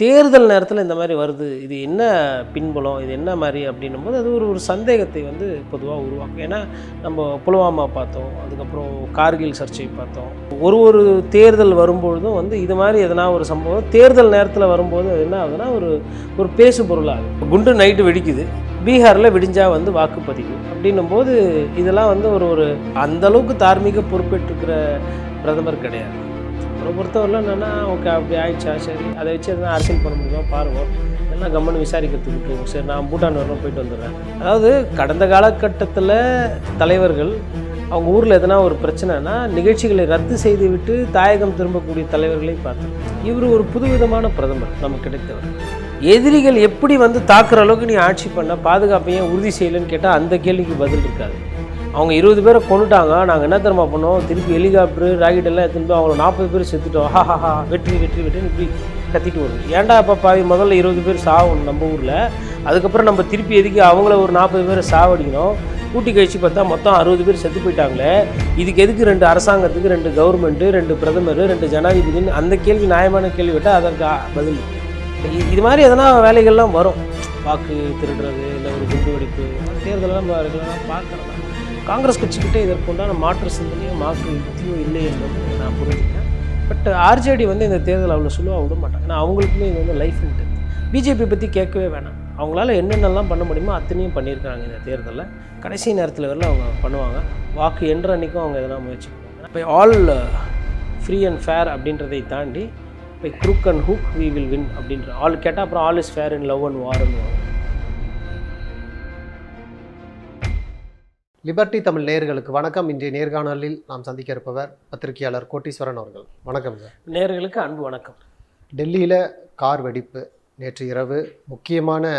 தேர்தல் நேரத்தில் இந்த மாதிரி வருது. இது என்ன பின்புலம்? இது என்ன மாதிரி அப்படின்னும் போது அது ஒரு ஒரு சந்தேகத்தை வந்து பொதுவாக உருவாக்கும். ஏன்னா நம்ம புல்வாமா பார்த்தோம் அதுக்கப்புறம் கார்கில் சர்ச்சை பார்த்தோம். ஒரு ஒரு தேர்தல் வரும்பொழுதும் வந்து இது மாதிரி எதனா ஒரு சம்பவம் தேர்தல் நேரத்தில் வரும்போது அது என்ன ஆகுதுன்னா ஒரு ஒரு பேசு பொருளாகும் குண்டு நைட்டு வெடிக்குது. பீகாரில் விடிஞ்சால் வந்து வாக்குப்பதிவு அப்படின்னும் போது இதெல்லாம் வந்து ஒரு ஒரு அந்தளவுக்கு தார்மீக பொறுப்பேற்றுக்கிற பிரதமர் கிடையாது. அப்புறம் பொறுத்தவரையில் என்னென்னா ஓகே அப்படி ஆயிடுச்சா? சரி அதை வச்சு எதுனா அரசியல் பண்ண முடியுமா? பாருவோம் எல்லாம் கம்மனு விசாரிக்கிறதுக்கு விட்டுருவோம் சரி நான் பூட்டான் வரணும் போயிட்டு வந்துடுறேன். அதாவது கடந்த காலகட்டத்தில் தலைவர்கள் அவங்க ஊரில் எதனா ஒரு பிரச்சனைனா நிகழ்ச்சிகளை ரத்து செய்து விட்டு தாயகம் திரும்பக்கூடிய தலைவர்களை பார்த்தோம் இவர் ஒரு புதுவிதமான பிரதமர் நமக்கு கிடைத்தவர். எதிரிகள் எப்படி வந்து தாக்குற அளவுக்கு நீ ஆட்சி பண்ண பாதுகாப்பையும் உறுதி செய்யலைன்னு கேட்டால் அந்த கேள்விக்கு பதில் இருக்காது. அவங்க இருபது பேரை கொண்டுட்டாங்க. நாங்கள் என்ன தெரியுமா பண்ணோம்? திருப்பி ஹெலிகாப்டர் ராக்கெட் எல்லாம் எடுத்துகிட்டு போய் அவங்கள நாற்பது பேர் செத்துட்டோம். ஹா ஹா ஹா வெற்றி வெற்றி வெற்றின்னு இப்படி கத்திட்டு வரும் ஏன்டா இப்போ பாவி? முதல்ல இருபது பேர் சாகணும் நம்ம ஊரில். அதுக்கப்புறம் நம்ம திருப்பி எதுக்கு அவங்கள ஒரு நாற்பது பேரை சாவடிக்கணும் கூட்டி கழிச்சு பார்த்தா மொத்தம் அறுபது பேர் செத்து போயிட்டாங்களே. இதுக்கு எதுக்கு ரெண்டு அரசாங்கத்துக்கு ரெண்டு கவர்மெண்ட்டு ரெண்டு பிரதமர் ரெண்டு ஜனாதிபதினு அந்த கேள்வி நியாயமான கேள்வி விட்டால் அதற்கு பதில். இது மாதிரி எதனா வேலைகள்லாம் வரும். வாக்கு திருடுறது இல்லை ஒரு குண்டு வெடிப்பு தேர்தலெல்லாம் நம்ம ரெகுலராக காங்கிரஸ் கட்சிக்கிட்டே இதற்குண்டான மாற்று சிந்தனையோ மாற்று யுக்தியோ இல்லை என்பது நான் புரிஞ்சுக்கிறேன். பட் ஆர்ஜேடி வந்து இந்த தேர்தல் அவ்வளோ சுலுவாக விட மாட்டாங்க. ஏன்னா அவங்களுக்குமே இது வந்து லைஃப் இன்ட்டு பிஜேபி பற்றி கேட்கவே வேணாம். அவங்களால என்னென்னலாம் பண்ண முடியுமோ அத்தனையும் பண்ணியிருக்காங்க இந்த தேர்தலில். கடைசி நேரத்தில் வரல அவங்க பண்ணுவாங்க. வாக்கு என்ற அன்னைக்கும் அவங்க எதனா முயற்சி பண்ணுவாங்க. இப்போ ஆல் ஃப்ரீ அண்ட் ஃபேர் அப்படின்றதை தாண்டி இப்போ crook and hook we will win அப்படின்ற ஆள் கேட்டால் அப்புறம் all is fair in love and வார்னு Liberty Tamil நேயர்களுக்கு வணக்கம். இன்றைய நேர்காணலில் நாம் சந்திக்க இருப்பவர் பத்திரிகையாளர் கோட்டீஸ்வரன் அவர்கள். வணக்கம் சார். நேர்களுக்கு அன்பு வணக்கம். டெல்லியில் கார் வெடிப்பு நேற்று இரவு. முக்கியமான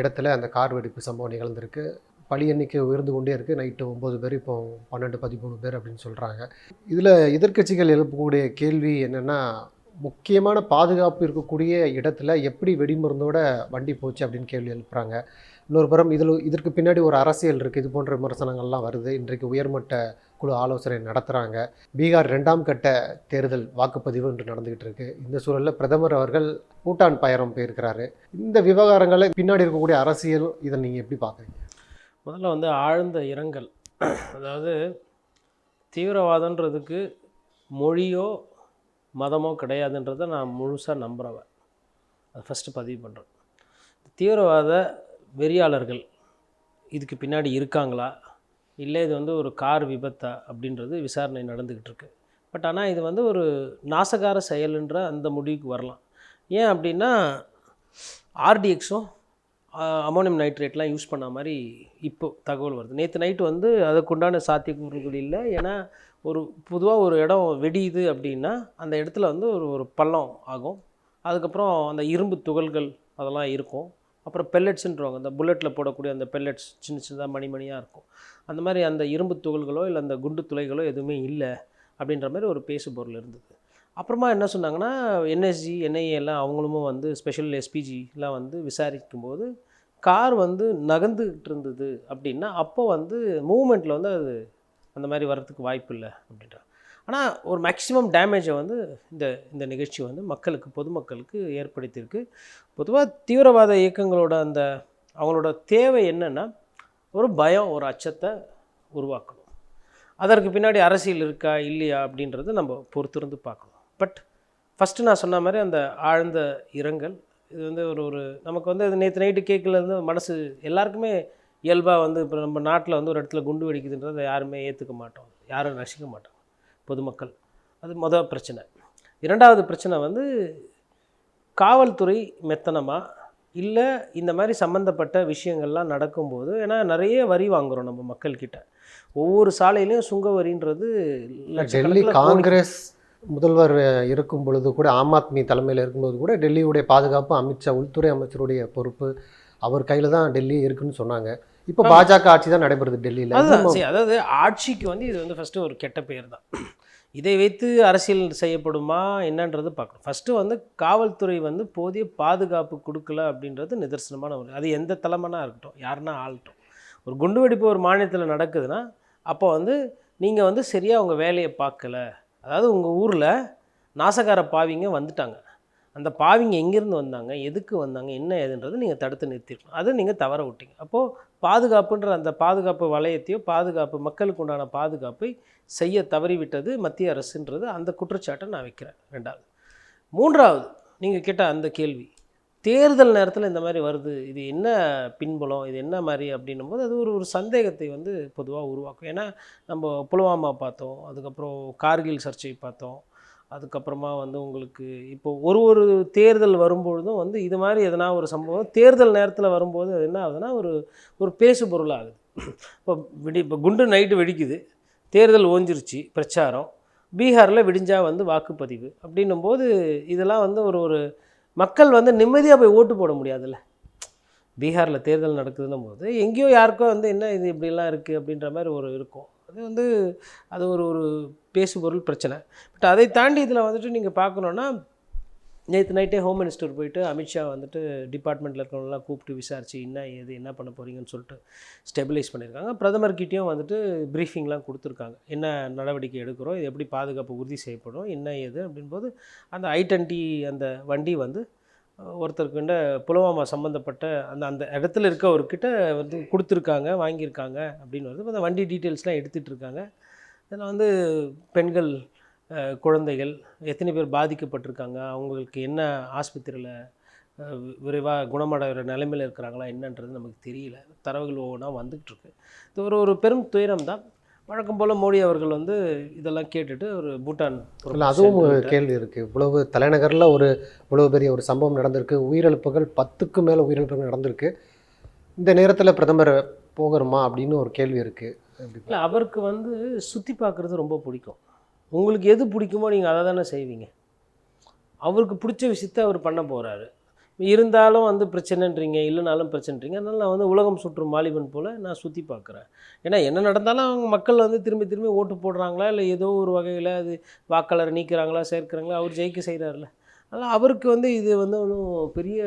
இடத்துல அந்த கார் வெடிப்பு சம்பவம் நிகழ்ந்திருக்கு. பலி எண்ணிக்கை உயர்ந்து கொண்டே இருக்குது நைட்டு ஒம்பது பேர் இப்போ பன்னெண்டு பதிமூணு பேர் அப்படின்னு சொல்கிறாங்க இதில் எதிர்க்கட்சிகள் எழுப்பக்கூடிய கேள்வி என்னென்னா முக்கியமான பாதுகாப்பு இருக்கக்கூடிய இடத்துல எப்படி வெடிமருந்தோட வண்டி போச்சு அப்படின்னு கேள்வி எழுப்புறாங்க. இன்னொரு புறம் இதில் இதற்கு பின்னாடி ஒரு அரசியல் இருக்குது இது போன்ற விமர்சனங்கள்லாம் வருது. இன்றைக்கு உயர்மட்ட குழு ஆலோசனை நடத்துகிறாங்க பீகார் ரெண்டாம் கட்ட தேர்தல் வாக்குப்பதிவு என்று நடந்துகிட்டு இருக்கு. இந்த சூழலில் பிரதமர் அவர்கள் பூட்டான் பயணம் போயிருக்கிறாரு. இந்த விவகாரங்களை பின்னாடி இருக்கக்கூடிய அரசியல் இதை நீங்கள் எப்படி பார்க்குறீங்க? முதல்ல வந்து ஆழ்ந்த இரங்கல். அதாவது தீவிரவாதன்றதுக்கு மொழியோ மதமோ கிடையாதுன்றதை நான் முழுசாக நம்புகிறவன் அது ஃபஸ்ட்டு பதிவு பண்ணுறேன் தீவிரவாத வெறியாளர்கள் இதுக்கு பின்னாடி இருக்காங்களா? இல்லை இது வந்து ஒரு கார் விபத்தா அப்படின்றது விசாரணை நடந்துக்கிட்டு இருக்கு. பட் ஆனால் இது வந்து ஒரு நாசகார செயலுன்ற அந்த முடிவுக்கு வரலாம். ஏன் அப்படின்னா ஆர்டிஎக்ஸும் அமோனியம் நைட்ரேட்லாம் யூஸ் பண்ண மாதிரி இப்போ தகவல் வருது. நேற்று நைட்டு வந்து அதுக்குண்டான சாத்தியக்கூறுகள் இல்லை. ஏன்னா ஒரு பொதுவாக ஒரு இடம் வெடியுது அப்படின்னா அந்த இடத்துல வந்து ஒரு ஒரு பள்ளம் ஆகும். அதுக்கப்புறம் அந்த இரும்பு துகள்கள் அதெல்லாம் இருக்கும். அப்புறம் பெல்லட்ஸுன்றவங்க அந்த புல்லட்டில் போடக்கூடிய அந்த பெல்லட்ஸ் சின்ன சின்னதாக மணி மணியாக இருக்கும். அந்த மாதிரி அந்த இரும்பு துகள்களோ இல்லை அந்த குண்டு துளைகளோ எதுவுமே இல்லை அப்படின்ற மாதிரி ஒரு பேசு பொருள் இருந்தது. அப்புறமா என்ன சொன்னாங்கன்னா என்எஸ்ஜி என்ஐஏ எல்லாம் அவங்களும் வந்து ஸ்பெஷல் எஸ்பிஜிலாம் வந்து விசாரிக்கும்போது கார் வந்து நகர்ந்துக்கிட்டு இருந்தது அப்படின்னா அப்போ வந்து மூமெண்ட்டில் வந்து அது அந்த மாதிரி வர்றதுக்கு வாய்ப்பு இல்லை அப்படின்றாங்க. ஆனால் ஒரு மேக்ஸிமம் டேமேஜை வந்து இந்த இந்த நிகழ்ச்சி வந்து மக்களுக்கு பொதுமக்களுக்கு ஏற்படுத்தியிருக்கு. பொதுவாக தீவிரவாத இயக்கங்களோட அந்த அவங்களோட தேவை என்னென்னா ஒரு பயம் ஒரு அச்சத்தை உருவாக்கணும். அதற்கு பின்னாடி அரசியல் இருக்கா இல்லையா அப்படின்றத நம்ம பொறுத்திருந்து பார்க்கணும். பட் ஃபஸ்ட்டு நான் சொன்ன மாதிரி அந்த ஆழ்ந்த இரங்கல் இது வந்து ஒரு ஒரு நமக்கு வந்து அது நேற்று நைட்டு கேட்கல இருந்து மனசு எல்லாருக்குமே இயல்பாக வந்து இப்போ நம்ம நாட்டில் வந்து ஒரு இடத்துல குண்டு வெடிக்குதுன்றதை யாருமே ஏற்றுக்க மாட்டோம் யாரும் ரசிக்க மாட்டோம். பொதுமக்கள். அது மொதல் பிரச்சனை. இரண்டாவது பிரச்சனை வந்து காவல்துறை மெத்தனமா இல்லை இந்த மாதிரி சம்மந்தப்பட்ட விஷயங்கள்லாம் நடக்கும்போது ஏன்னா நிறைய வரி வாங்குகிறோம் நம்ம மக்கள்கிட்ட. ஒவ்வொரு சாலையிலையும் சுங்க வரின்றது டெல்லி காங்கிரஸ் முதல்வர் இருக்கும் பொழுது கூட ஆம் ஆத்மி தலைமையில் இருக்கும்போது கூட டெல்லியுடைய பாதுகாப்பு அமித்ஷா உள்துறை அமைச்சருடைய பொறுப்பு அவர் கையில் தான் டெல்லி இருக்குன்னு சொன்னாங்க. இப்போ பாஜக ஆட்சி தான் நடைபெறுது டெல்லியில். அதுதான். சரி அதாவது ஆட்சிக்கு வந்து இது வந்து ஃபஸ்ட்டு ஒரு கெட்ட பெயர் தான். இதை வைத்து அரசியல் செய்யப்படுமா என்னன்றது பார்க்கணும். ஃபஸ்ட்டு வந்து காவல்துறை வந்து போதிய பாதுகாப்பு கொடுக்கல அப்படின்றது நிதர்சனமான ஒரு அது எந்த தலைமனா இருக்கட்டும் யாருன்னா ஆளட்டும். ஒரு குண்டுவெடிப்பு ஒரு மாநிலத்தில் நடக்குதுன்னா அப்போ வந்து நீங்கள் வந்து சரியாக உங்கள் வேலையை பார்க்கல. அதாவது உங்கள் ஊரில் நாசகார பாவிங்க வந்துட்டாங்க. அந்த பாவிங்க எங்கேருந்து வந்தாங்க? எதுக்கு வந்தாங்க? என்ன ஏதுன்றது நீங்கள் தடுத்து நிறுத்திருக்கணும். அதை நீங்கள் தவற விட்டீங்க. அப்போது பாதுகாப்புன்ற அந்த பாதுகாப்பு வளையத்தையோ பாதுகாப்பு மக்களுக்கு உண்டான பாதுகாப்பை செய்ய தவறிவிட்டது மத்திய அரசுன்றது அந்த குற்றச்சாட்டை நான் வைக்கிறேன். ரெண்டாவது. மூன்றாவது நீங்கள் கேட்ட அந்த கேள்வி தேர்தல் நேரத்தில் இந்த மாதிரி வருது இது என்ன பின்புலம் இது என்ன மாதிரி அப்படின்னும் போது அது ஒரு ஒரு சந்தேகத்தை வந்து பொதுவாக உருவாக்கும். ஏன்னா நம்ம புல்வாமா பார்த்தோம் அதுக்கப்புறம் கார்கில் சர்ச்சை பார்த்தோம் அதுக்கப்புறமா வந்து உங்களுக்கு இப்போ ஒரு ஒரு தேர்தல் வரும்பொழுதும் வந்து இது மாதிரி எதனா ஒரு சம்பவம் தேர்தல் நேரத்தில் வரும்போது அது என்ன ஆகுதுன்னா ஒரு ஒரு பேசு பொருளாகுது இப்போ விடி இப்போ குண்டு நைட்டு வெடிக்குது தேர்தல் ஓஞ்சிருச்சு பிரச்சாரம் பீகாரில் விடிஞ்சா வந்து வாக்குப்பதிவு அப்படின்னும் போது இதெல்லாம் வந்து ஒரு ஒரு மக்கள் வந்து நிம்மதியாக போய் ஓட்டு போட முடியாதுல்ல. பீகாரில் தேர்தல் நடக்குதுன்னும் போது எங்கேயோ யாருக்கோ வந்து என்ன இது இப்படிலாம் இருக்குது அப்படின்ற மாதிரி ஒரு இருக்கும். அது வந்து அது ஒரு ஒரு பேசுபொருள் பிரச்சனை. பட் அதை தாண்டி இதில் வந்துட்டு நீங்கள் பார்க்கணுன்னா நேற்று நைட்டே ஹோம் மினிஸ்டர் போயிட்டு அமித்ஷா வந்துட்டு டிபார்ட்மெண்ட்டில் இருக்கிறவங்களாம் கூப்பிட்டு விசாரித்து என்ன ஏது என்ன பண்ண போகிறீங்கன்னு சொல்லிட்டு ஸ்டெபிலைஸ் பண்ணியிருக்காங்க. பிரதமர்கிட்டையும் வந்துட்டு ப்ரீஃபிங்லாம் கொடுத்துருக்காங்க. என்ன நடவடிக்கை எடுக்கிறோம்? இது எப்படி பாதுகாப்பு உறுதி செய்யப்படும்? என்ன ஏது? அப்படின்போது அந்த ஐ டுவெண்ட்டி அந்த வண்டி வந்து ஒருத்தருக்குண்ட புலவாமா சம்மந்தப்பட்ட அந்த அந்த இடத்துல இருக்கவர்கிட்ட வந்து கொடுத்துருக்காங்க வாங்கியிருக்காங்க அப்படின்னு வருது. அந்த வண்டி டீட்டெயில்ஸ்லாம் எடுத்துகிட்டு இருக்காங்க இதில் வந்து பெண்கள் குழந்தைகள் எத்தனை பேர் பாதிக்கப்பட்டிருக்காங்க அவங்களுக்கு என்ன ஆஸ்பத்திரியில் விரைவாக குணமடைகிற நிலைமையில் இருக்கிறாங்களா என்னன்றது நமக்கு தெரியல. தரவுகள் ஒவ்வொன்றா வந்துகிட்டு இருக்கு இது ஒரு ஒரு பெரும் துயரம் தான் வழக்கம் போல் மோடி அவர்கள் வந்து இதெல்லாம் கேட்டுட்டு ஒரு பூட்டான் இல்லை அதுவும் ஒரு கேள்வி இருக்குது இவ்வளவு தலைநகரில் ஒரு இவ்வளவு பெரிய ஒரு சம்பவம் நடந்திருக்கு. உயிரிழப்புகள் பத்துக்கு மேலே உயிரிழப்புகள் நடந்திருக்கு. இந்த நேரத்தில் பிரதமர் போகிறோமா அப்படின்னு ஒரு கேள்வி இருக்குது இல்லை அவருக்கு வந்து சுற்றி பார்க்குறது ரொம்ப பிடிக்கும். உங்களுக்கு எது பிடிக்குமோ நீங்கள் அதை தானே செய்வீங்க. அவருக்கு பிடிச்ச விஷயத்த அவர் பண்ண போகிறாரு இருந்தாலும் வந்து பிரச்சனைன்றீங்க இல்லைனாலும் பிரச்சனைன்றீங்க. அதனால் நான் வந்து உலகம் சுற்றும் வாலிபன் போல் நான் சுற்றி பார்க்குறேன். ஏன்னா என்ன நடந்தாலும் அவங்க மக்கள் வந்து திரும்பி திரும்பி ஓட்டு போடுறாங்களா இல்லை ஏதோ ஒரு வகையில் அது வாக்காளரை நீக்கிறாங்களா சேர்க்குறாங்களா அவர் ஜெயிக்க செய்கிறாருல அதனால் அவருக்கு வந்து இது வந்து ஒன்றும் பெரிய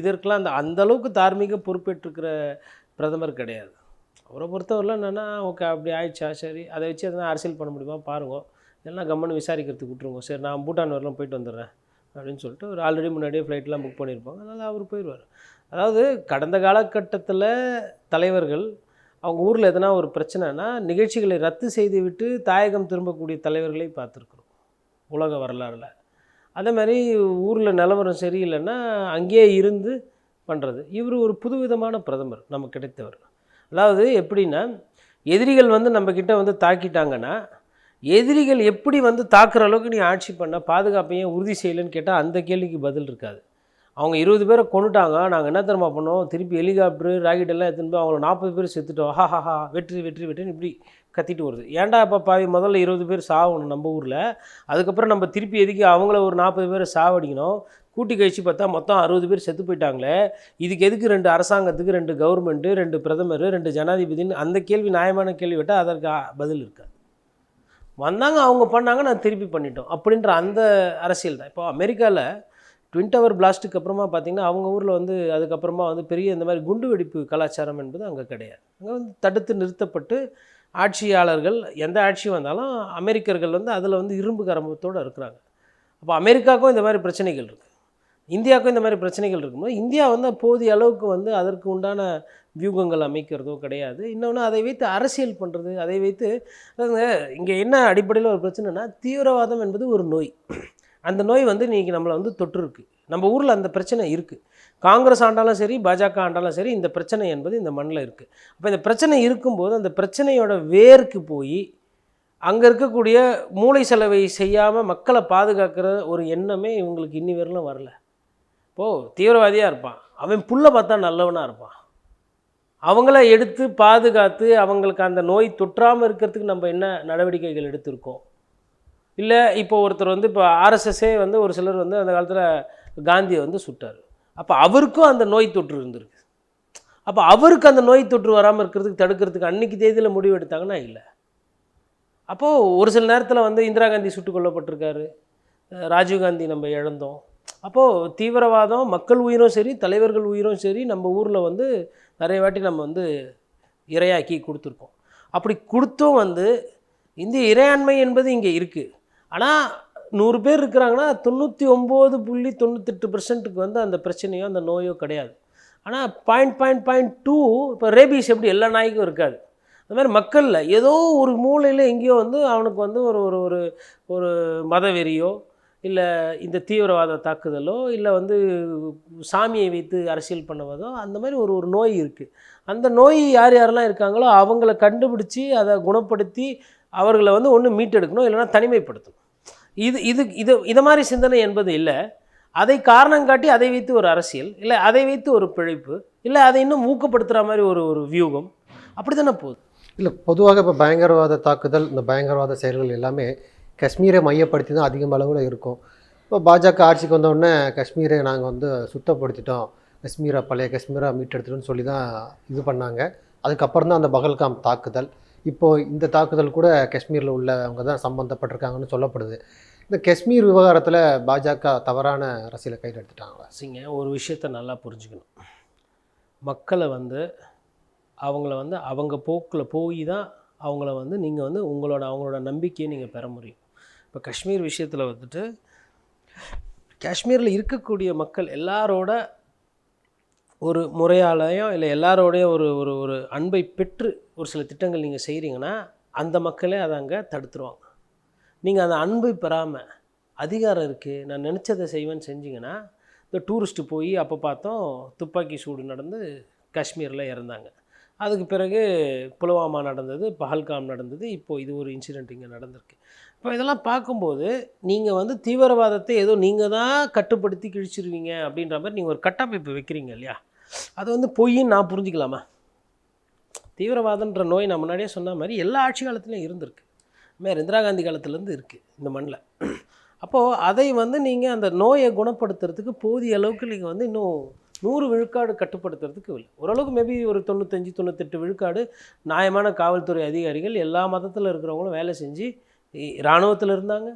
இதற்கெலாம் அந்த அந்தளவுக்கு தார்மீக பொறுப்பேற்றிருக்கிற பிரதமர் கிடையாது. அவரை பொறுத்தவரைலாம் என்னென்னா ஓகே அப்படி ஆயிடுச்சா சரி. அதை வச்சு எதனா அரசியல் பண்ண முடியுமா பாருங்க. எல்லாம் கம்மன் விசாரிக்கிறதுக்கு விட்ருங்க சரி நான் பூட்டான் வரலாம் போயிட்டு வந்துடுறேன். அப்படின்னு சொல்லிட்டு ஒரு ஆல்ரெடி முன்னாடியே ஃப்ளைட்லாம் புக் பண்ணியிருப்பாங்க. அதனால் அவர் போயிடுவார். அதாவது கடந்த காலகட்டத்தில் தலைவர்கள் அவங்க ஊரில் எதனா ஒரு பிரச்சனைனா நிகழ்ச்சிகளை ரத்து செய்து விட்டு தாயகம் திரும்பக்கூடிய தலைவர்களை பார்த்துருக்குறோம். உலக வரலாறில். அதே மாதிரி ஊரில் நிலவரம் சரியில்லைன்னா அங்கேயே இருந்து பண்ணுறது இவர் ஒரு புதுவிதமான பிரதமர் நமக்கு கிடைத்தவர். அதாவது எப்படின்னா எதிரிகள் வந்து நம்மக்கிட்ட வந்து தாக்கிட்டாங்கன்னா எதிரிகள் எப்படி வந்து தாக்குற அளவுக்கு நீ ஆட்சி பண்ண பாதுகாப்பையும் உறுதி செய்யலைன்னு கேட்டால் அந்த கேள்விக்கு பதில் இருக்காது. அவங்க இருபது பேரை கொண்டுட்டாங்க நாங்கள் என்ன தெரியுமா பண்ணோம்? திருப்பி ஹெலிகாப்டரு ராக்கெட் எல்லாம் எடுத்துன்னு போய் அவங்கள நாற்பது பேர் செத்துட்டோம். ஹா ஹா ஹா வெற்றி வெற்றி வெற்றின்னு இப்படி கத்திட்டு வருது. ஏன்டா இப்போ பாவி முதல்ல இருபது பேர் சாகணும் நம்ம ஊரில். அதுக்கப்புறம் நம்ம திருப்பி எதுக்கு அவங்கள ஒரு நாற்பது பேரை சாவடிக்கணும்? கூட்டி கழிச்சு பார்த்தா மொத்தம் அறுபது பேர் செத்து போயிட்டாங்களே. இதுக்கு எதுக்கு ரெண்டு அரசாங்கத்துக்கு ரெண்டு கவர்மெண்ட்டு ரெண்டு பிரதமர் ரெண்டு ஜனாதிபதின்னு அந்த கேள்வி நியாயமான கேள்வி விட்டால் அதற்கு பதில் இருக்காது. வந்தாங்க அவங்க பண்ணாங்க நான் திருப்பி பண்ணிட்டோம். அப்படின்ற அந்த அரசியல் தான். இப்போ அமெரிக்காவில் ட்வின் டவர் பிளாஸ்ட்டுக்கு அப்புறமா பார்த்தீங்கன்னா அவங்க ஊரில் வந்து அதுக்கப்புறமா வந்து பெரிய இந்த மாதிரி குண்டு வெடிப்பு கலாச்சாரம் என்பது அங்கே கிடையாது. அங்கே வந்து தடுத்து நிறுத்தப்பட்டு ஆட்சியாளர்கள் எந்த ஆட்சி வந்தாலும் அமெரிக்கர்கள் வந்து அதில் வந்து இரும்பு கரம்பத்தோடு இருக்கிறாங்க. அப்போ அமெரிக்காவுக்கும் இந்த மாதிரி பிரச்சனைகள் இருக்குது இந்தியாவுக்கும் இந்த மாதிரி பிரச்சனைகள் இருக்கும்போது இந்தியா வந்து போதிய அளவுக்கு வந்து அதற்கு உண்டான வியூகங்கள் அமைக்கிறதோ கிடையாது. இன்னொன்று அதை வைத்து அரசியல் பண்ணுறது அதை வைத்து இங்கே என்ன அடிப்படையில் ஒரு பிரச்சனைனா தீவிரவாதம் என்பது ஒரு நோய். அந்த நோய் வந்து இன்றைக்கி நம்மளை வந்து தொற்றுருக்கு. நம்ம ஊரில் அந்த பிரச்சனை இருக்குது காங்கிரஸ் ஆண்டாலும் சரி பாஜக ஆண்டாலும் சரி இந்த பிரச்சனை என்பது இந்த மண்ணில் இருக்குது அப்போ இந்த பிரச்சனை இருக்கும்போது அந்த பிரச்சனையோட வேருக்கு போய் அங்கே இருக்கக்கூடிய மூளை செலவை செய்யாமல் மக்களை பாதுகாக்கிற ஒரு எண்ணமே இவங்களுக்கு இன்னி வரல. இப்போது தீவிரவாதியாக இருப்பான். அவன் புல்லை பார்த்தா நல்லவனாக இருப்பான். அவங்கள எடுத்து பாதுகாத்து அவங்களுக்கு அந்த நோய் தொற்றாமல் இருக்கிறதுக்கு நம்ம என்ன நடவடிக்கைகள் எடுத்திருக்கோம்? இல்லை இப்போ ஒருத்தர் வந்து இப்போ ஆர்எஸ்எஸ்ஸே வந்து ஒரு சிலர் வந்து அந்த காலத்தில் காந்தியை வந்து சுட்டார். அப்போ அவருக்கும் அந்த நோய் தொற்று இருந்திருக்கு. அப்போ அவருக்கு அந்த நோய் தொற்று வராமல் இருக்கிறதுக்கு தடுக்கிறதுக்கு அன்றைக்கி தேதியில் முடிவு எடுத்தாங்கன்னா இல்லை. அப்போது ஒரு சில நேரத்தில் வந்து இந்திரா காந்தி சுட்டுக் கொல்லப்பட்டிருக்காரு. ராஜீவ்காந்தி நம்ம இழந்தோம். அப்போது தீவிரவாதம் மக்கள் உயிரும் சரி தலைவர்கள் உயிரும் சரி நம்ம ஊரில் வந்து நிறைய வாட்டி நம்ம வந்து இரையாக்கி கொடுத்துருக்கோம். அப்படி கொடுத்தும் வந்து இந்திய இறையாண்மை என்பது இங்கே இருக்குது ஆனால் நூறு பேர் இருக்கிறாங்கன்னா தொண்ணூற்றி ஒம்பது புள்ளி தொண்ணூத்தெட்டு பர்சன்ட்டுக்கு வந்து அந்த பிரச்சனையோ அந்த நோயோ கிடையாது. ஆனால் பாயிண்ட் பாயிண்ட் பாயிண்ட் டூ இப்போ ரேபீஸ் எப்படி எல்லா நாய்க்கும் இருக்காது. அந்த மாதிரி மக்களில் ஏதோ ஒரு மூலையில் எங்கேயோ வந்து அவனுக்கு வந்து ஒரு ஒரு ஒரு ஒரு மதவெறியோ இல்லை இந்த தீவிரவாத தாக்குதலோ இல்லை வந்து சாமியை வைத்து அரசியல் பண்ணுவதோ அந்த மாதிரி ஒரு ஒரு நோய் இருக்குது அந்த நோய் யார் யாரெல்லாம் இருக்காங்களோ அவங்கள கண்டுபிடிச்சி அதை குணப்படுத்தி அவர்களை வந்து ஒன்று மீட்டெடுக்கணும் இல்லைன்னா தனிமைப்படுத்தணும். இது இது இது இதை மாதிரி சிந்தனை என்பது இல்லை. அதை காரணம் காட்டி அதை வைத்து ஒரு அரசியல் இல்லை அதை வைத்து ஒரு பிழைப்பு இல்லை அதை இன்னும் ஊக்கப்படுத்துகிற மாதிரி ஒரு ஒரு வியூகம். அப்படி தானே போகுது? இல்லை பொதுவாக இப்போ பயங்கரவாத தாக்குதல் இந்த பயங்கரவாத செயல்கள் எல்லாமே காஷ்மீரை மையப்படுத்தி தான் அதிகம் அளவில் இருக்கும். இப்போ பாஜக ஆட்சிக்கு வந்தோடனே காஷ்மீரை நாங்கள் வந்து சுத்தப்படுத்திட்டோம். காஷ்மீரை பழைய காஷ்மீரை மீட்டெடுத்துட்டோம்னு சொல்லி தான் இது பண்ணாங்க. அதுக்கப்புறம் தான் அந்த பகல்காம் தாக்குதல். இப்போது இந்த தாக்குதல் கூட காஷ்மீரில் உள்ளவங்க தான் சம்மந்தப்பட்டிருக்காங்கன்னு சொல்லப்படுது. இந்த காஷ்மீர் விவகாரத்தில் பாஜக தவறான அரசியலை கையில் எடுத்துட்டாங்களா? சிங்க ஒரு விஷயத்தை நல்லா புரிஞ்சுக்கணும். மக்களை வந்து அவங்கள வந்து அவங்க போக்கில் போய் தான் அவங்கள வந்து நீங்கள் வந்து உங்களோட அவங்களோட நம்பிக்கையை நீங்கள் பெற முடியும். இப்போ காஷ்மீர் விஷயத்தில் வந்துட்டு காஷ்மீரில் இருக்கக்கூடிய மக்கள் எல்லாரோட ஒரு முறையாலையும் இல்லை எல்லாரோடைய ஒரு ஒரு ஒரு அன்பை பெற்று ஒரு சில திட்டங்கள் நீங்கள் செய்கிறீங்கன்னா அந்த மக்களே அதை அங்கே தடுத்துருவாங்க. நீங்கள் அந்த அன்பை பெறாமல் அதிகாரம் இருக்குது நான் நினச்சதை செய்வேன்னு செஞ்சீங்கன்னா இந்த டூரிஸ்ட்டு போய் அப்போ பார்த்தோம் துப்பாக்கி சூடு நடந்து காஷ்மீரில் இறந்தாங்க. அதுக்கு பிறகு புல்வாமா நடந்தது பஹல்காம் நடந்தது இப்போது இது ஒரு இன்சிடெண்ட் இங்கே நடந்திருக்கு. இப்போ இதெல்லாம் பார்க்கும்போது நீங்கள் வந்து தீவிரவாதத்தை ஏதோ நீங்கள் தான் கட்டுப்படுத்தி கிழிச்சிருவீங்க அப்படின்ற மாதிரி நீங்கள் ஒரு கட்டமைப்பு வைக்கிறீங்க இல்லையா? அது வந்து பொய்ன்னு நான் புரிஞ்சுக்கலாமா? தீவிரவாதன்ற நோய் நான் முன்னாடியே சொன்ன மாதிரி எல்லா ஆட்சி காலத்துலேயும் இருந்திருக்கு. மாதிரி இந்திரா காந்தி காலத்துலேருந்து இருக்குது இந்த மண்ணில். அப்போது அதை வந்து நீங்கள் அந்த நோயை குணப்படுத்துறதுக்கு போதிய அளவுக்கு நீங்கள் வந்து இன்னும் நூறு விழுக்காடு கட்டுப்படுத்துறதுக்கு இல்லை. ஓரளவுக்கு மேபி ஒரு தொண்ணூத்தஞ்சு தொண்ணூத்தெட்டு விழுக்காடு நியாயமான காவல்துறை அதிகாரிகள் எல்லா மதத்தில் இருக்கிறவங்களும் வேலை செஞ்சு இராணுவத்தில் இருந்தாங்க.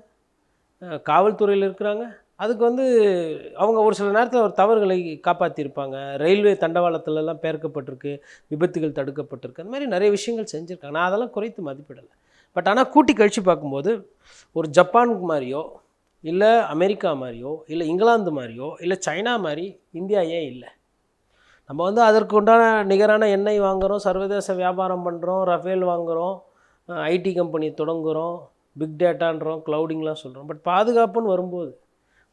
காவல்துறையில் இருக்கிறாங்க. அதுக்கு வந்து அவங்க ஒரு சில நேரத்தில் ஒரு தவறுகளை காப்பாற்றியிருப்பாங்க ரயில்வே தண்டவாளத்துலலாம் பெயர்க்கப்பட்டிருக்கு விபத்துகள் தடுக்கப்பட்டிருக்கு. அந்த மாதிரி நிறைய விஷயங்கள் செஞ்சுருக்காங்க. நான் அதெல்லாம் குறைத்து மதிப்பிடலை. பட் ஆனால் கூட்டி கழித்து பார்க்கும்போது ஒரு ஜப்பான் மாதிரியோ இல்லை அமெரிக்கா மாதிரியோ இல்லை இங்கிலாந்து மாதிரியோ இல்லை சைனா மாதிரி இந்தியா ஏன் இல்லை? நம்ம வந்து அதற்கு உண்டான நிகரான எண்ணெய் வாங்குகிறோம் சர்வதேச வியாபாரம் பண்ணுறோம் ரஃபேல் வாங்குகிறோம் ஐடி கம்பெனி தொடங்குகிறோம் பிக் டேட்டான்றோம் க்ளவுடிங்லாம் சொல்கிறோம் பட் பாதுகாப்புன்னு வரும்போது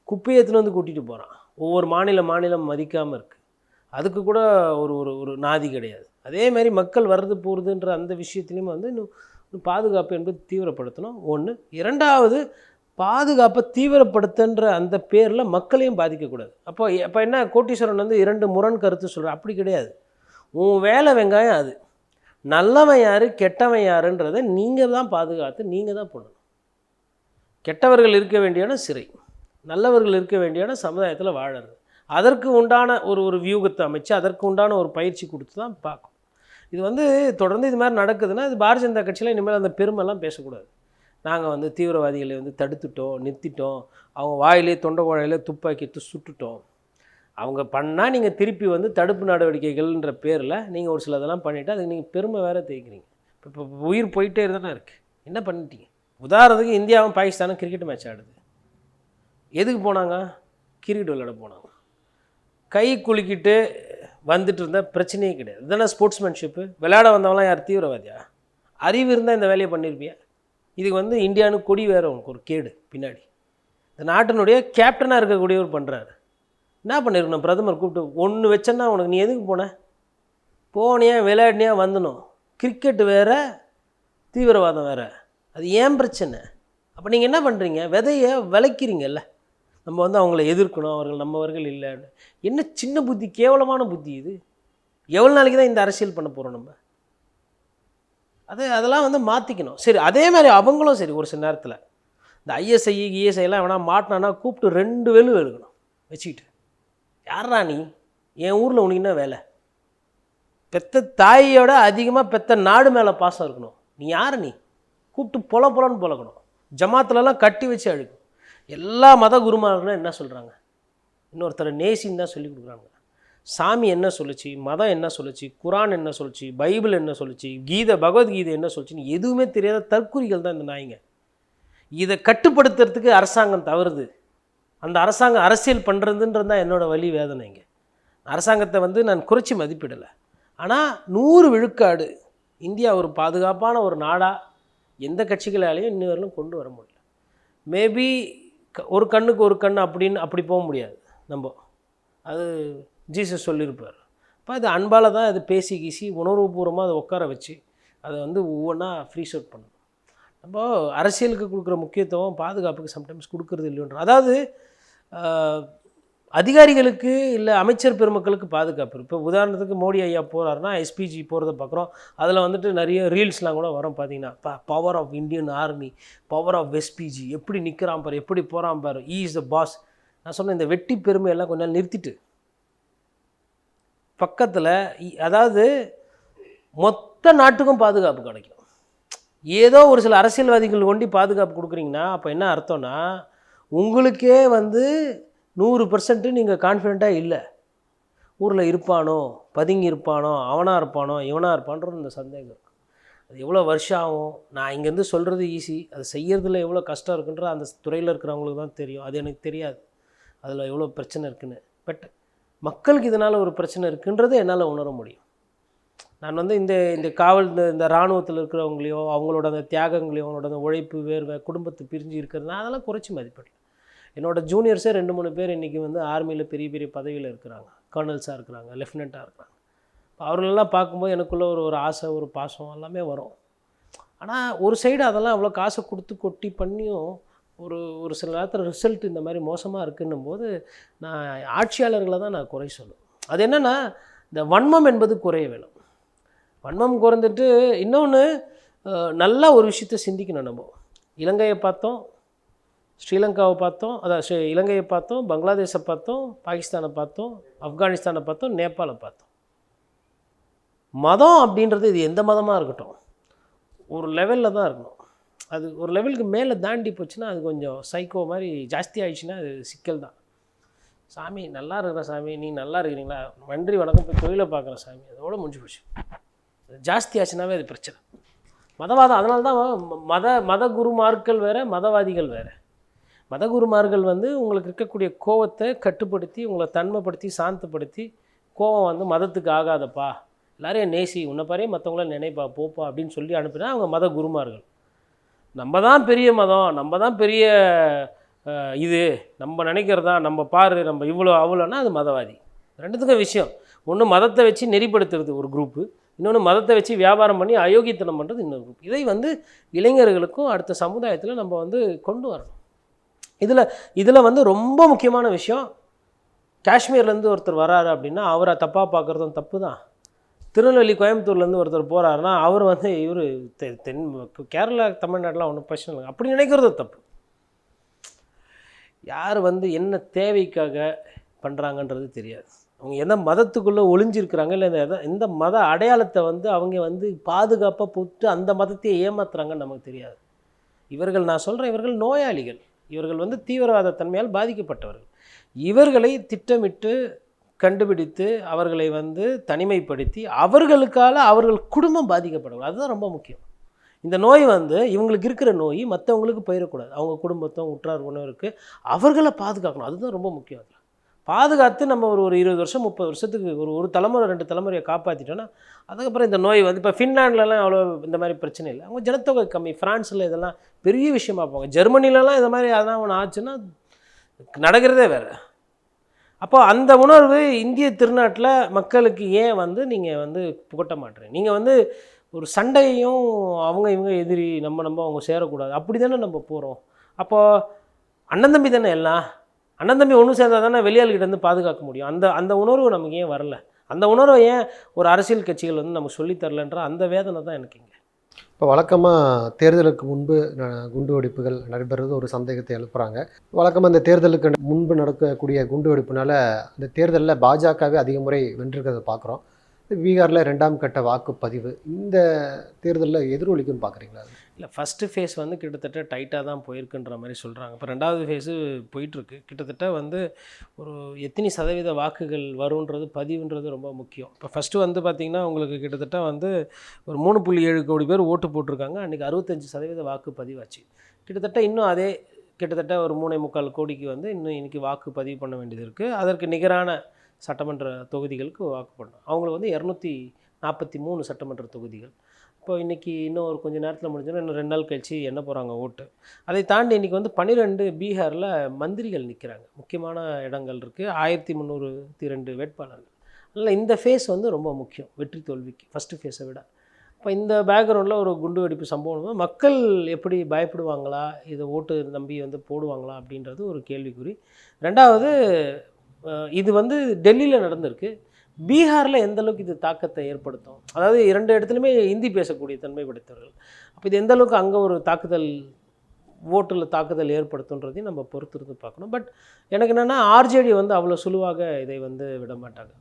குப்பையை எடுத்துன்னு வந்து கூட்டிகிட்டு போகிறான் ஒவ்வொரு மாநில மாநிலம் மதிக்காமல் இருக்குது அதுக்கு கூட ஒரு ஒரு ஒரு நாதி கிடையாது. அதே மாதிரி மக்கள் வர்றது போகிறதுன்ற அந்த விஷயத்துலையும் வந்து இன்னும் இன்னும் பாதுகாப்பு என்பது தீவிரப்படுத்தணும். ஒன்று இரண்டாவது பாதுகாப்பை தீவிரப்படுத்துன்ற அந்த பேரில் மக்களையும் பாதிக்கக்கூடாது. அப்போ அப்போ என்ன கோட்டீஸ்வரன் வந்து இரண்டு முரண் கருத்து சொல்கிற அப்படி கிடையாது. உன் வேலை வெங்காயம் அது. நல்லவன் யார் கெட்டவன் யாருன்றதை நீங்கள் தான் பாதுகாத்து நீங்கள் தான் பண்ணணும் கெட்டவர்கள் இருக்க வேண்டிய இடம் சிறை நல்லவர்கள் இருக்க வேண்டிய இடம் சமுதாயத்தில் வாழறது. அதற்கு உண்டான ஒரு ஒரு வியூகத்தை அமைச்சு அதற்கு உண்டான ஒரு பயிற்சி கொடுத்து தான் பார்க்கும் இது வந்து தொடர்ந்து இது மாதிரி நடக்குதுன்னா இது பாரதிய ஜனதா கட்சியில் இனிமேல் அந்த பெருமைலாம் பேசக்கூடாது. நாங்கள் வந்து தீவிரவாதிகளை வந்து தடுத்துட்டோம் நிறுத்திட்டோம். அவங்க வாயிலே தொண்டை குழாயிலே துப்பாக்கி சுட்டுட்டோம். அவங்க பண்ணால் நீங்கள் திருப்பி வந்து தடுப்பு நடவடிக்கைகள்ன்ற பேரில் நீங்கள் ஒரு சிலதெல்லாம் பண்ணிவிட்டு அதுக்கு நீங்கள் பெருமை வேறு தேய்க்கிறீங்க. இப்போ உயிர் போயிட்டே தானே இருக்குது என்ன பண்ணிட்டீங்க? உதாரணத்துக்கு இந்தியாவும் பாகிஸ்தானும் கிரிக்கெட் மேட்ச் ஆடுது. எதுக்கு போனாங்க? கிரிக்கெட் விளையாட போனாங்க. கை குலுக்கிட்டு வந்துட்டு இருந்தால் பிரச்சனையே கிடையாது. இதுதானே ஸ்போர்ட்ஸ்மேன்ஷிப்பு விளையாட வந்தவங்களாம் யார்? தீவிரவாதியா? அறிவு இருந்தால் இந்த வேலையை பண்ணியிருப்பியா இதுக்கு வந்து இந்தியான்னு கொடி வேறு உனக்கு ஒரு கேடு பின்னாடி. இந்த நாட்டினுடைய கேப்டனாக இருக்கக்கூடியவர் பண்ணுறாரு என்ன பண்ணிருக்கணும்? பிரதமர் கூப்பிட்டு ஒன்று வச்சேன்னா உனக்கு நீ எதுக்கு போன? போனியா விளையாடினியா வந்துடணும் கிரிக்கெட் வேறு தீவிரவாதம் வேறு. அது ஏன் பிரச்சனை? அப்போ நீங்கள் என்ன பண்ணுறீங்க விதையை விளைக்கிறீங்கல்ல. நம்ம வந்து அவங்கள எதிர்க்கணும் அவர்கள் நம்மவர்கள் இல்லைன்னு என்ன சின்ன புத்தி கேவலமான புத்தி இது? எவ்வளோ நாளைக்கு தான் இந்த அரசியல் பண்ண போகிறோம் நம்ம? அது அதெல்லாம் வந்து மாற்றிக்கணும் சரி அதே மாதிரி அவங்களும் சரி ஒரு சில நேரத்தில். இந்த ஐஎஸ்ஐ இஎஸ்ஐலாம் எல்லாம் வேணா மாட்டினானா கூப்பிட்டு ரெண்டு வேலு எழுகணும் வச்சுக்கிட்டு. யாரா நீ? என் ஊரில் உனக்கு என்ன வேலை? பெத்த தாயோட அதிகமாக பெத்த நாடு மேலே பாசம் இருக்கணும். நீ யார் நீ? கூப்பிட்டு பொல பொலன்னு பொழக்கணும் ஜமாத்துலலாம் கட்டி வச்சு அழுக்கும் எல்லா மத குருமார்களும் என்ன சொல்கிறாங்க இன்னொருத்தரை நேசின்னு தான் சொல்லி கொடுக்குறாங்க. சாமி என்ன சொல்லுச்சு? மதம் என்ன சொல்லுச்சு? குரான் என்ன சொல்லுச்சு? பைபிள் என்ன சொல்லுச்சு? கீதை பகவத்கீதை என்ன சொல்லுச்சுன்னு எதுவுமே தெரியாத தற்குறிகள் தான் இந்த நாய்ங்க. இதை கட்டுப்படுத்துறதுக்கு அரசாங்கம் தவறுது. அந்த அரசாங்கம் அரசியல் பண்ணுறதுன்றது தான் என்னோடய வழி வேதனைங்க அரசாங்கத்தை வந்து நான் குறைச்சி மதிப்பிடலை. ஆனால் நூறு விழுக்காடு இந்தியா ஒரு பாதுகாப்பான ஒரு நாடாக எந்த கட்சிகளாலையும் இன்னி வரலும் கொண்டு வர முடியல. மேபி ஒரு கண்ணுக்கு ஒரு கண் அப்படின்னு அப்படி போக முடியாது. நம்ம அது ஜீசஸ் சொல்லியிருப்பார். அப்போ அது அன்பால் தான் அது பேசி கீசி உணர்வுபூர்வமாக அதை உட்கார வச்சு அதை வந்து ஒவ்வொன்றா ஃப்ரீ அவுட் பண்ணணும். நம்ம அரசியலுக்கு கொடுக்குற முக்கியத்துவம் பாதுகாப்புக்கு சம்டைம்ஸ் கொடுக்குறது இல்லைன்ற அதாவது அதிகாரிகளுக்கு இல்லை அமைச்சர் பெருமக்களுக்கு பாதுகாப்பு இப்போ உதாரணத்துக்கு மோடி ஐயா போகிறாருன்னா எஸ்பிஜி போகிறத பார்க்குறோம் அதில் வந்துட்டு நிறைய ரீல்ஸ்லாம் கூட வரும் பார்த்தீங்கன்னா power of Indian army power of SPG எப்படி நிற்கிறான் பாரு எப்படி போகிறான் பாரு ஈ இஸ் த பாஸ் நான் சொன்ன இந்த வெட்டி பெருமையெல்லாம் கொஞ்ச நாள் நிறுத்திட்டு. பக்கத்தில் அதாவது மொத்த நாட்டுக்கும் பாதுகாப்பு கிடைக்கும். ஏதோ ஒரு சில அரசியல்வாதிகள் ஒண்டி பாதுகாப்பு கொடுக்குறீங்கன்னா அப்போ என்ன அர்த்தம்னா உங்களுக்கே வந்து நூறு பர்சன்ட்டு நீங்கள் கான்ஃபிடெண்ட்டாக இல்லை. ஊரில் இருப்பானோ பதுங்கி இருப்பானோ அவனாக இருப்பானோ இவனாக இருப்பான்ற இந்த சந்தேகம் இருக்கும் அது எவ்வளோ வருஷம் ஆகும்? நான் இங்கேருந்து சொல்கிறது ஈஸி அது செய்கிறதுல எவ்வளோ கஷ்டம் இருக்குன்ற அந்த துறையில் இருக்கிறவங்களுக்கு தான் தெரியும். அது எனக்கு தெரியாது. அதில் எவ்வளோ பிரச்சனை இருக்குன்னு. பட் மக்களுக்கு இதனால் ஒரு பிரச்சனை இருக்குன்றது என்னால் உணர முடியும். நான் வந்து இந்த இந்த காவல் இந்த இந்த இராணுவத்தில் இருக்கிறவங்களையோ அவங்களோட அந்த தியாகங்களையோ அவங்களோட அந்த உழைப்பு வேர்வை குடும்பத்தை பிரிஞ்சு இருக்கிறது நான் அதெல்லாம் குறைச்சி மதிப்பிடல. என்னோட ஜூனியர்ஸே ரெண்டு மூணு பேர் இன்றைக்கி வந்து ஆர்மியில் பெரிய பெரிய பதவியில் இருக்கிறாங்க. கர்னல்ஸாக இருக்கிறாங்க லெஃப்டினண்ட்டாக இருக்கிறாங்க. அவர்களெல்லாம் பார்க்கும்போது எனக்குள்ளே ஒரு ஒரு ஆசை ஒரு பாசம் எல்லாமே வரும். ஆனால் ஒரு சைடு அதெல்லாம் அவ்வளோ காசை கொடுத்து கொட்டி பண்ணியும் ஒரு ஒரு சில நேரத்தில் ரிசல்ட் இந்த மாதிரி மோசமாக இருக்குன்னும் போது நான் ஆட்சியாளர்களை தான் நான் குறை சொல்லுவேன் அது என்னென்னா இந்த வன்மம் என்பது குறைய வேணும். வன்மம் குறைந்துட்டு இன்னொன்று நல்லா ஒரு விஷயத்தை சிந்திக்கணும் நம்ம. இலங்கையை பார்த்தோம் ஸ்ரீலங்காவை பார்த்தோம் அதான் ஸ்ரீ- இலங்கையை பார்த்தோம் பங்களாதேஷை பார்த்தோம் பாகிஸ்தானை பார்த்தோம் ஆப்கானிஸ்தானை பார்த்தோம் நேபாளை பார்த்தோம். மதம் அப்படின்றது இது எந்த மதமாக இருக்கட்டும் ஒரு லெவலில் தான் இருக்கணும். அது ஒரு லெவலுக்கு மேலே தாண்டி போச்சுன்னா அது கொஞ்சம் சைக்கோ மாதிரி ஜாஸ்தி ஆயிடுச்சுன்னா அது சிக்கல் தான். சாமி நல்லா இருக்கிற சாமி நீ நல்லா இருக்கிறீங்களா? நன்றி வணக்கம் போய் தொழிலை பார்க்குற சாமி. அதோட முடிஞ்சு போச்சு. ஜாஸ்தி ஆச்சுனாவே அது பிரச்சனை. மதவாதம் அதனால தான் மத மத குருமார்கள் வேறு மதவாதிகள் வேறு. மத குருமார்கள் வந்து உங்களுக்கு இருக்கக்கூடிய கோவத்தை கட்டுப்படுத்தி உங்களை தன்மைப்படுத்தி சாந்தப்படுத்தி கோவம் வந்து மதத்துக்கு ஆகாதப்பா. எல்லாரையும் நேசி உன்னை பாரே மற்றவங்கள நினைப்பா போப்பா அப்படின்னு சொல்லி அனுப்பினா அவங்க மத குருமார்கள் நம்ம தான் பெரிய மதம் நம்ம தான் பெரிய இது நம்ம நினைக்கிறதா நம்ம பாரு நம்ம இவ்வளோ அவ்வளோன்னா அது மதவாதி. ரெண்டுத்துக்கும் விஷயம். ஒன்று மதத்தை வச்சு நெறிப்படுத்துறது ஒரு குரூப்பு இன்னொன்று மதத்தை வச்சு வியாபாரம் பண்ணி அயோக்கியத்தனம் பண்ணுறது இன்னொரு குரூப் இதை வந்து இளைஞர்களுக்கும் அடுத்த சமுதாயத்தில் நம்ம வந்து கொண்டு வரணும். இதில் இதில் வந்து ரொம்ப முக்கியமான விஷயம் காஷ்மீர்லேருந்து ஒருத்தர் வராரு அப்படின்னா அவரை தப்பாக பார்க்குறதும் தப்பு தான் திருநெல்வேலி கோயம்புத்தூர்லேருந்து ஒருத்தர் போகிறாருன்னா அவர் வந்து இவர் தென் கேரளா தமிழ்நாட்டில் ஒன்றும் பிரச்சனை இல்லை அப்படி நினைக்கிறதும் தப்பு. யார் வந்து என்ன தேவைக்காக பண்ணுறாங்கன்றது தெரியாது. அவங்க எந்த மதத்துக்குள்ளே ஒளிஞ்சிருக்கிறாங்க இல்லை இந்த எத- எந்த மத அடையாளத்தை வந்து அவங்க வந்து பாதுகாப்பாக போட்டு அந்த மதத்தையே ஏமாத்துறாங்கன்னு நமக்கு தெரியாது. இவர்கள் நான் சொல்கிறேன் இவர்கள் நோயாளிகள். இவர்கள் வந்து தீவிரவாத தன்மையால் பாதிக்கப்பட்டவர்கள். இவர்களை திட்டமிட்டு கண்டுபிடித்து அவர்களை வந்து தனிமைப்படுத்தி அவர்களுக்கால அவர்கள் குடும்பம் பாதிக்கப்படக்கூடாது அதுதான் ரொம்ப முக்கியம். இந்த நோய் வந்து இவங்களுக்கு இருக்கிற நோய் மற்றவங்களுக்கு போயிடக்கூடாது. அவங்க குடும்பத்தை உற்றார் உணவருக்கு அவர்களை பாதுகாக்கணும். அதுதான் ரொம்ப முக்கியம் அதில். பாதுகாத்து நம்ம ஒரு ஒரு இருபது வருஷம் முப்பது வருஷத்துக்கு ஒரு ஒரு தலைமுறை ரெண்டு தலைமுறையை காப்பாற்றிட்டோன்னா அதுக்கப்புறம் இந்த நோய் வந்து இப்போ ஃபின்லாண்ட்லலாம் அவ்வளோ இந்த மாதிரி பிரச்சனை இல்லை. அவங்க ஜனத்தொகை கம்மி. ஃப்ரான்ஸில் இதெல்லாம் பெரிய விஷயமா போங்க. ஜெர்மனிலலாம் இந்த மாதிரி அதான் ஒன்று ஆச்சுன்னா நடக்கிறதே வேறு. அப்போ அந்த உணர்வு இந்திய திருநாட்டில் மக்களுக்கு ஏன் வந்து நீங்கள் வந்து புகட்ட மாட்டேறீங்க? நீங்கள் வந்து ஒரு சண்டையும் அவங்க இவங்க எதிரி நம்ம நம்ம அவங்க சேரக்கூடாது. அப்படி தானே நம்ம போகிறோம் அப்போது அண்ணன் தம்பி தானே எல்லாம்? அண்ணன் தம்பி ஒன்று சேர்ந்தா தானே வெளியாள்கிட்ட வந்து பாதுகாக்க முடியும். அந்த அந்த உணர்வு நமக்கு ஏன் வரல? அந்த உணர்வை ஏன் ஒரு அரசியல் கட்சிகள் வந்து நமக்கு சொல்லித்தரலன்ற அந்த வேதனை தான் எனக்கு இங்கே. இப்போ வழக்கமாக தேர்தலுக்கு முன்பு குண்டுவெடிப்புகள் குண்டு வெடிப்புகள் நடைபெறுவது ஒரு சந்தேகத்தை எழுப்புறாங்க. வழக்கமாக இந்த தேர்தலுக்கு முன்பு நடக்கக்கூடிய குண்டு வெடிப்புனால அந்த தேர்தலில் பாஜகவே அதிக முறை வென்றிருக்கிறத பார்க்குறோம். பீகாரில் ரெண்டாம் கட்ட வாக்குப்பதிவு இந்த தேர்தலில் எதிரொலிக்குன்னு பார்க்குறீங்களா? இல்லை ஃபஸ்ட்டு ஃபேஸ் வந்து கிட்டத்தட்ட டைட்டாக தான் போயிருக்குன்ற மாதிரி சொல்கிறாங்க இப்போ ரெண்டாவது ஃபேஸு போயிட்டுருக்கு. கிட்டத்தட்ட வந்து ஒரு எத்தனை சதவீத வாக்குகள் வருன்றது பதிவுன்றது ரொம்ப முக்கியம். இப்போ ஃபஸ்ட்டு வந்து பார்த்திங்கன்னா உங்களுக்கு கிட்டத்தட்ட வந்து ஒரு மூணு புள்ளி ஏழு கோடி பேர் ஓட்டு போட்டிருக்காங்க. அன்றைக்கி அறுபத்தஞ்சு சதவீத வாக்கு பதிவாச்சு. கிட்டத்தட்ட இன்னும் அதே கிட்டத்தட்ட ஒரு மூணே முக்கால் கோடிக்கு வந்து இன்னும் இன்றைக்கி வாக்கு பதிவு பண்ண வேண்டியது இருக்குது அதற்கு நிகரான சட்டமன்ற தொகுதிகளுக்கு வாக்கு பண்ணணும் அவங்களுக்கு வந்து இரநூத்தி நாற்பத்தி மூணு சட்டமன்ற தொகுதிகள். இப்போ இன்றைக்கி இன்னும் ஒரு கொஞ்சம் நேரத்தில் முடிஞ்சோன்னா இன்னும் ரெண்டு நாள் கழிச்சு என்ன போகிறாங்க ஓட்டு. அதை தாண்டி இன்றைக்கி வந்து பன்னிரெண்டு பீகாரில் மந்திரிகள் நிற்கிறாங்க முக்கியமான இடங்கள் இருக்குது ஆயிரத்தி முந்நூறுத்தி ரெண்டு வேட்பாளர்கள். அதனால் இந்த ஃபேஸ் வந்து ரொம்ப முக்கியம். வெற்றி தோல்விக்கு ஃபஸ்ட்டு ஃபேஸை விட. இப்போ இந்த பேக்ரவுண்டில் ஒரு குண்டு வெடிப்பு சம்பவம் மக்கள் எப்படி பயப்படுவாங்களா? இதை ஓட்டு நம்பி வந்து போடுவாங்களா? அப்படின்றது ஒரு கேள்விக்குறி. ரெண்டாவது இது வந்து டெல்லியில் நடந்திருக்கு. பீகாரில் எந்த அளவுக்கு இது தாக்கத்தை ஏற்படுத்தும்? அதாவது இரண்டு இடத்துலையுமே ஹிந்தி பேசக்கூடிய தன்மை படைத்தவர்கள் அப்போ இது எந்த அளவுக்கு அங்கே ஒரு தாக்குதல் ஓட்டில் தாக்குதல் ஏற்படுத்துன்றதையும் நம்ம பொறுத்திருந்து பார்க்கணும். பட் எனக்கு என்னென்னா ஆர்ஜேடி வந்து அவ்வளோ சுலுவாக இதை வந்து விட மாட்டாங்க.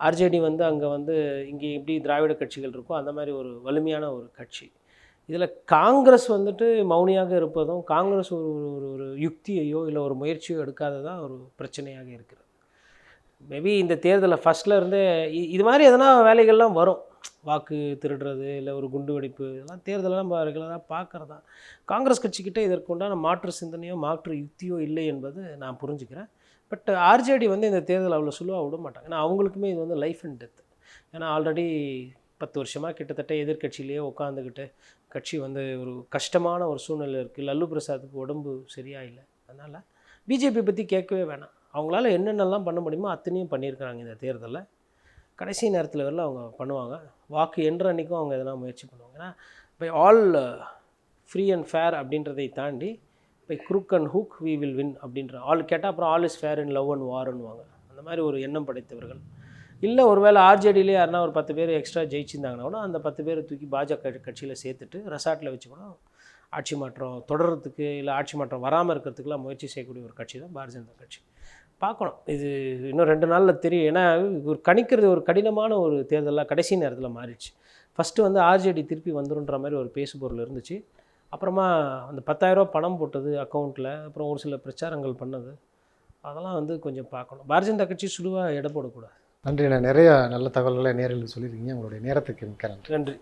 ஆர்ஜேடி வந்து அங்கே வந்து இங்கே எப்படி திராவிட கட்சிகள் இருக்கோ அந்த மாதிரி ஒரு வலிமையான ஒரு கட்சி. இதில் காங்கிரஸ் வந்துட்டு மௌனியாக இருப்பதும் காங்கிரஸ் ஒரு ஒரு ஒரு ஒரு யுக்தியையோ இல்லை ஒரு முயற்சியோ எடுக்காததான் ஒரு பிரச்சனையாக இருக்கிறது. மேபி இந்த தேர்தலில் ஃபஸ்ட்டில் இருந்தே இது மாதிரி எதனா வேலைகள்லாம் வரும். வாக்கு திருடுறது இல்லை ஒரு குண்டு வெடிப்பு இதெல்லாம் தேர்தலெல்லாம் நம்ம ரெகுலராக பார்க்குறதா காங்கிரஸ் கட்சிக்கிட்ட இதற்குண்டான மாற்று சிந்தனையோ மாற்று யுக்தியோ இல்லை என்பது நான் புரிஞ்சுக்கிறேன். பட் ஆர்ஜேடி வந்து இந்த தேர்தல் அவ்வளோ சுலுவாக விட மாட்டாங்க. ஏன்னா அவங்களுக்குமே இது வந்து லைஃப் அண்ட் டெத் ஏன்னா ஆல்ரெடி பத்து வருஷமாக கிட்டத்தட்ட எதிர்கட்சியிலேயே உட்காந்துக்கிட்டு கட்சி வந்து ஒரு கஷ்டமான ஒரு சூழ்நிலை இருக்குது லல்லு பிரசாத்துக்கு உடம்பு சரியாக இல்லை அதனால் பிஜேபி பற்றி கேட்கவே வேணாம். அவங்களால என்னென்னலாம் பண்ண முடியுமோ அத்தனையும் பண்ணியிருக்கிறாங்க இந்த தேர்தலில். கடைசி நேரத்தில் வரல அவங்க பண்ணுவாங்க. வாக்கு என்ற அன்றைக்கும் அவங்க எதனா முயற்சி பண்ணுவாங்க. ஏன்னா by all free and fair அப்படின்றதை தாண்டி by crook and hook we will win அப்படின்ற ஆல் கேட்டால் அப்புறம் all is fair in love and வார்னுவாங்க அந்த மாதிரி ஒரு எண்ணம் படைத்தவர்கள். இல்லை ஒருவேளை ஆர்ஜேடியிலே யாருன்னா ஒரு பத்து பேர் எக்ஸ்ட்ரா ஜெயிச்சிருந்தாங்கன்னா கூட அந்த பத்து பேரை தூக்கி பாஜக கட்சியில் சேர்த்துட்டு ரெசார்ட்டில் வச்சு கூட ஆட்சி மாற்றம் தொடர்றதுக்கு இல்லை ஆட்சி மாற்றம் வராமல் இருக்கிறதுக்குலாம் முயற்சி செய்யக்கூடிய ஒரு கட்சி தான் பாரதிய ஜனதா கட்சி. பார்க்கணும். இது இன்னும் ரெண்டு நாளில் தெரியும். ஏன்னா ஒரு கணிக்கிறது ஒரு கடினமான ஒரு தேர்தலாக கடைசி நேரத்தில் மாறிடுச்சு. ஃபஸ்ட்டு வந்து ஆர்ஜேடி திருப்பி வந்துருன்ற மாதிரி ஒரு பேசுபொருள் இருந்துச்சு. அப்புறமா அந்த பத்தாயிரரூபா பணம் போட்டது அக்கௌண்ட்டில் அப்புறம் ஒரு சில பிரச்சாரங்கள் பண்ணது. அதெல்லாம் வந்து கொஞ்சம் பார்க்கணும். பாரதிய ஜனதா கட்சி சுடுவாக எடை போடக்கூடாது. நன்றி. நான் நிறைய நல்ல தகவல்களை நேரில் சொல்லியிருக்கீங்க. உங்களுடைய நேரத்துக்கு மிக்க நன்றி. நன்றி.